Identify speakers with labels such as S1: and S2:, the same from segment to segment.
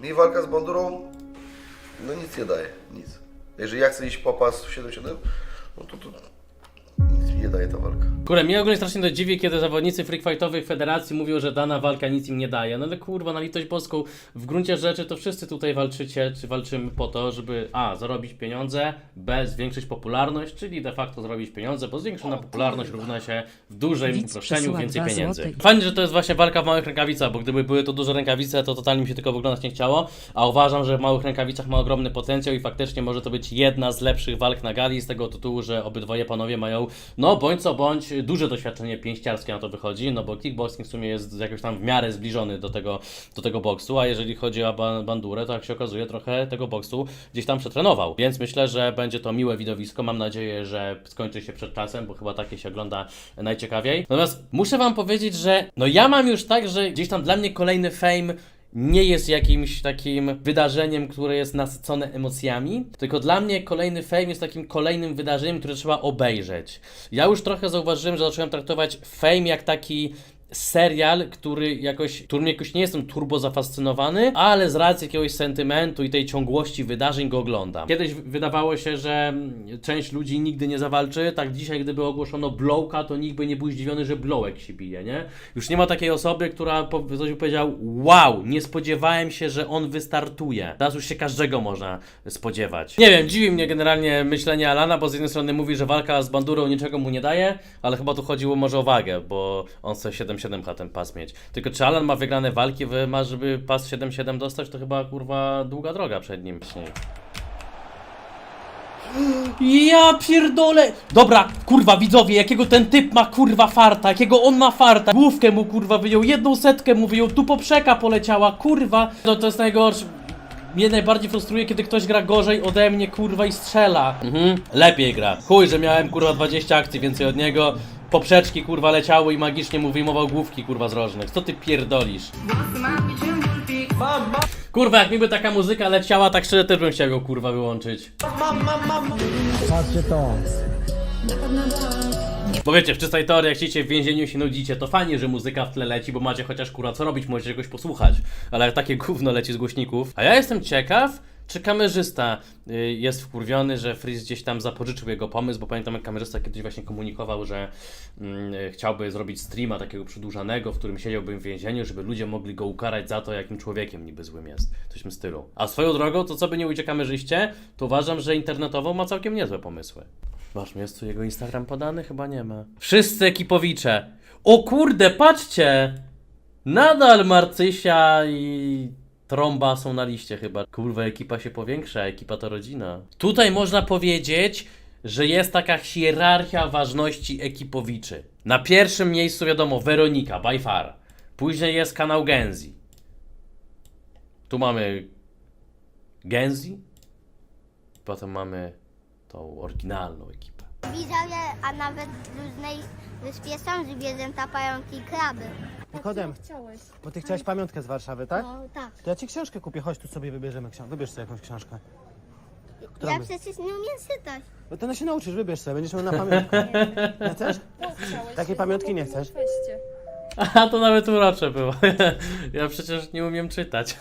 S1: Mi walka z Bandurą, no nic nie daje, nic. Jeżeli ja chcę iść po pas w 7-7, no to, to nie daje ta walka.
S2: Kurde, mnie ogólnie strasznie to dziwi, kiedy zawodnicy freak fightowych federacji mówią, że dana walka nic im nie daje. No ale kurwa, na litość boską, w gruncie rzeczy to wszyscy tutaj walczycie, czy walczymy po to, żeby a, zarobić pieniądze, b, zwiększyć popularność, czyli de facto zrobić pieniądze, bo zwiększona popularność równa się w dużym
S3: Widz
S2: uproszczeniu
S3: przesyła
S2: więcej
S3: dwa
S2: pieniędzy.
S3: złote.
S2: Fajnie, że to jest właśnie walka w małych rękawicach, bo gdyby były to duże rękawice, to totalnie mi się tylko wyglądać nie chciało, a uważam, że w małych rękawicach ma ogromny potencjał i faktycznie może to być jedna z lepszych walk na gali z tego tytułu, że obydwoje panowie mają, no bądź co bądź, duże doświadczenie pięściarskie na to wychodzi, no bo kickboxing w sumie jest jakoś tam w miarę zbliżony do tego, do tego boksu, a jeżeli chodzi o ba- bandurę, to jak się okazuje, trochę tego boksu gdzieś tam przetrenował, więc myślę, że będzie to miłe widowisko, mam nadzieję, że skończy się przed czasem, bo chyba takie się ogląda najciekawiej. Natomiast muszę wam powiedzieć, że no ja mam już tak, że gdzieś tam dla mnie kolejny fame nie jest jakimś takim wydarzeniem, które jest nasycone emocjami, tylko dla mnie kolejny fame jest takim kolejnym wydarzeniem, które trzeba obejrzeć. Ja już trochę zauważyłem, że zacząłem traktować fame jak taki serial, który jakoś, którym jakoś nie jestem turbo zafascynowany, ale z racji jakiegoś sentymentu i tej ciągłości wydarzeń go oglądam. Kiedyś wydawało się, że mm, część ludzi nigdy nie zawalczy, tak dzisiaj gdyby ogłoszono Blowka, to nikt by nie był zdziwiony, że Blowek się bije, nie? Już nie ma takiej osoby, która po, by powiedział, wow, nie spodziewałem się, że on wystartuje. Teraz już się każdego można spodziewać. Nie wiem, dziwi mnie generalnie myślenie Alana, bo z jednej strony mówi, że walka z Bandurą niczego mu nie daje, ale chyba tu chodziło może o wagę, bo on chce 7-7 ha ten pas mieć. Tylko czy Alan ma wygrane walki, wy ma, żeby pas 7-7 dostać, to chyba kurwa długa droga przed nim. Ja pierdolę! Dobra, kurwa, widzowie, jakiego ten typ ma kurwa farta, jakiego on ma farta. Główkę mu kurwa wyjął, jedną setkę mu wyjął, tu poprzeka poleciała, kurwa. No to jest najgorsze. Mnie najbardziej frustruje, kiedy ktoś gra gorzej ode mnie, kurwa, i strzela. Mhm, lepiej gra. Chuj, że miałem, kurwa, 20 akcji więcej od niego. Poprzeczki, kurwa, leciały i magicznie mu wyjmował główki, kurwa, z rożnych. Co ty pierdolisz? Kurwa, jak mi by taka muzyka leciała, tak szczerze też bym chciał ją, kurwa, wyłączyć. Bo wiecie, w czystej teorii, jak siedzicie w więzieniu się nudzicie, to fajnie, że muzyka w tle leci, bo macie chociaż kurwa co robić, możecie czegoś posłuchać. Ale jak takie gówno leci z głośników. A ja jestem ciekaw, czy kamerzysta y, jest wkurwiony, że Freeze gdzieś tam zapożyczył jego pomysł, bo pamiętam jak kamerzysta kiedyś właśnie komunikował, że mm, chciałby zrobić streama takiego przedłużanego, w którym siedziałbym w więzieniu, żeby ludzie mogli go ukarać za to, jakim człowiekiem niby złym jest. Coś w tym stylu. A swoją drogą, to co by nie ujdzie kamerzyście, to uważam, że internetowo ma całkiem niezłe pomysły. Masz jest tu jego Instagram podany? Chyba nie ma. Wszyscy ekipowicze. O kurde, patrzcie! Nadal Marcysia i Trąba są na liście chyba. Kurwa, ekipa się powiększa, ekipa to rodzina. Tutaj można powiedzieć, że jest taka hierarchia ważności ekipowiczy. Na pierwszym miejscu wiadomo Weronika, by far. Później jest kanał Genzi. Tu mamy Genzi. Potem mamy tą oryginalną ekipę.
S4: Widzowie, a nawet w różnej wyspie są zwierzęta, pająki, kraby.
S5: Nikodem, bo ty chciałeś pamiątkę z Warszawy, tak?
S4: No tak.
S5: To ja ci książkę kupię, chodź tu sobie wybierzemy książkę. Wybierz sobie jakąś książkę. Którą
S4: Ja
S5: by-
S4: przecież nie umiem czytać.
S5: No to no się nauczysz, wybierz sobie, będziesz miał na pamiątkę. Nie chcesz? Takiej pamiątki nie chcesz?
S2: A to nawet urocze było. Ja przecież nie umiem czytać.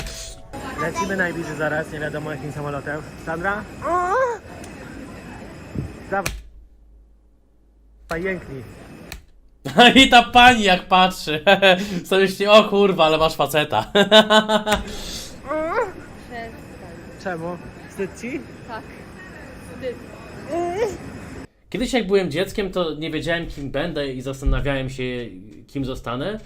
S5: Lecimy najbliżej zaraz, nie wiadomo jakim samolotem. Sandra? Dawaj. Jęknij.
S2: I ta pani jak patrzy. Sobie myśli, o kurwa, ale masz faceta.
S6: Przestań.
S5: Czemu? Wstyd ci?
S6: Tak. Wstyd.
S2: Kiedyś jak byłem dzieckiem, to nie wiedziałem kim będę i zastanawiałem się kim zostanę.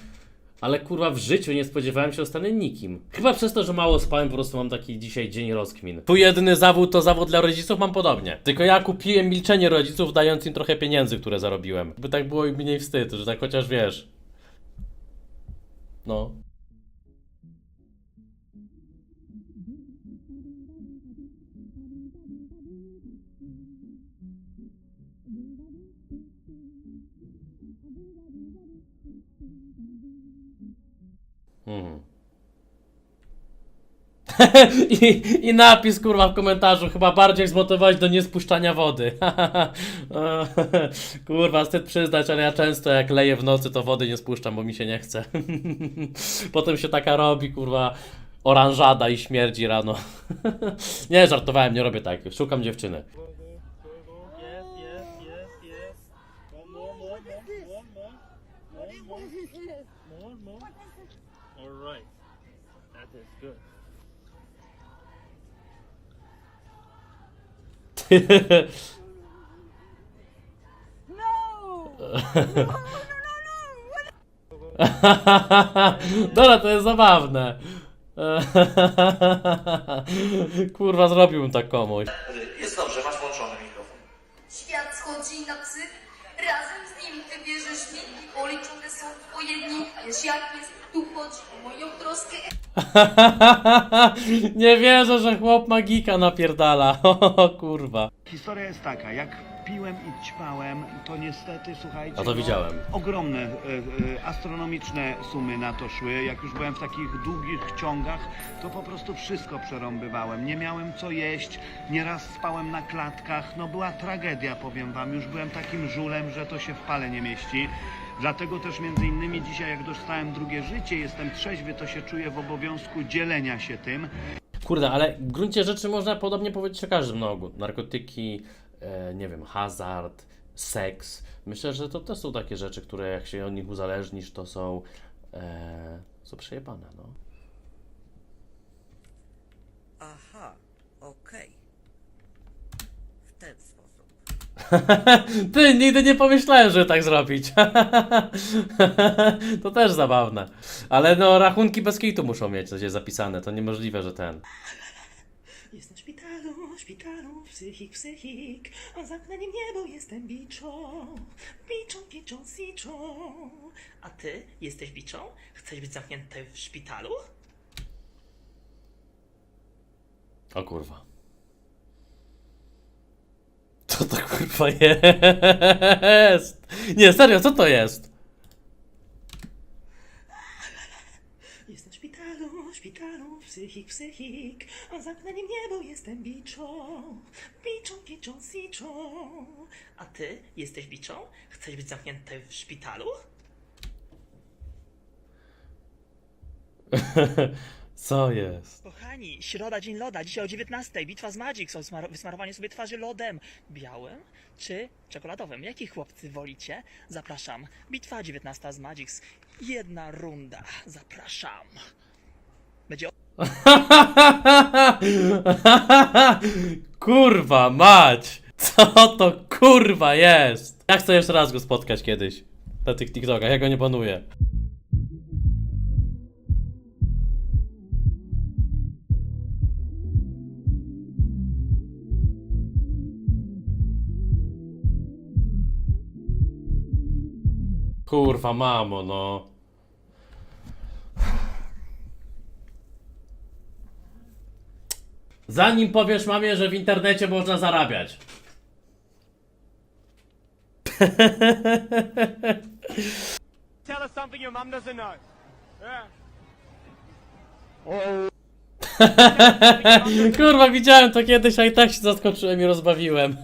S2: Ale kurwa w życiu nie spodziewałem się, że nikim. Chyba przez to, że mało spałem, po prostu mam taki dzisiaj dzień rozkmin. Tu jedyny zawód to zawód dla rodziców, mam podobnie. Tylko ja kupiłem milczenie rodziców, dając im trochę pieniędzy, które zarobiłem. By tak było i mniej wstyd, że tak chociaż wiesz. No. I, I napis kurwa w komentarzu, chyba bardziej zmotywować do niespuszczania wody. kurwa, wstyd przyznać, ale ja często jak leję w nocy, to wody nie spuszczam, bo mi się nie chce. Potem się taka robi, kurwa, oranżada i śmierdzi rano. nie, żartowałem, nie robię tak, szukam dziewczyny.
S3: Good.
S2: Dobra, to jest zabawne. Kurwa, zrobiłbym tak komuś.
S1: Jest dobrze, masz włączony mikrofon.
S7: Świat schodzi na psy, razem z nim ty wierzysz mi i policzone są twoje dni, a wiesz jak jest, tu chodzi o moją troskę.
S2: Nie wierzę, że chłop magika napierdala. O kurwa.
S8: Historia jest taka, jak piłem i ćpałem, to niestety, słuchajcie,
S2: A to widziałem.
S8: ogromne, e, e, astronomiczne sumy na to szły. Jak już byłem w takich długich ciągach, to po prostu wszystko przerąbywałem. Nie miałem co jeść, nieraz spałem na klatkach. No była tragedia, powiem wam. Już byłem takim żulem, że to się w pale nie mieści. Dlatego też między innymi dzisiaj, jak dostałem drugie życie, jestem trzeźwy, to się czuję w obowiązku dzielenia się tym.
S2: Kurde, ale w gruncie rzeczy można podobnie powiedzieć o każdym nogu. Narkotyki, e, nie wiem, hazard, seks. Myślę, że to też są takie rzeczy, które jak się od nich uzależnisz, to są, e, są przejebane, no.
S9: Aha, okej. W ten sposób.
S2: Ty, nigdy nie pomyślałem, żeby tak zrobić. to też zabawne. Ale no, rachunki bez kitu muszą mieć coś jest zapisane. To niemożliwe, że ten.
S9: Jestem w szpitalu, szpitalu, psychik, psychik. A za oknem niebo jestem biczą. Biczą, biczą, siczą. A ty jesteś biczą? Chcesz być zamknięty w szpitalu?
S2: O kurwa. Co to kurwa jest? Nie, serio, co to jest?
S9: Jestem w szpitalu, szpitalu, psychik, psychik. A za oknem niebo jestem biczą. Biczą, biczą, siczą. A ty jesteś biczą? Chcesz być zamknięty w szpitalu?
S2: Co jest?
S9: Kochani, środa, dzień loda, dzisiaj o 19. Bitwa z Magic, są smar- wysmarowanie sobie twarzy lodem. Białym czy czekoladowym? Jaki chłopcy wolicie? Zapraszam. Bitwa 19 z Magic. Jedna runda. Zapraszam. Będzie
S2: kurwa mać! Co to kurwa jest? Ja chcę jeszcze raz go spotkać kiedyś. Na tych TikTokach, ja go nie panuję. Kurwa mamo, no. Zanim powiesz mamie, że w internecie można zarabiać.
S5: Tell us something your mum doesn't know.
S2: Kurwa, widziałem to kiedyś, a i tak się zaskoczyłem i rozbawiłem.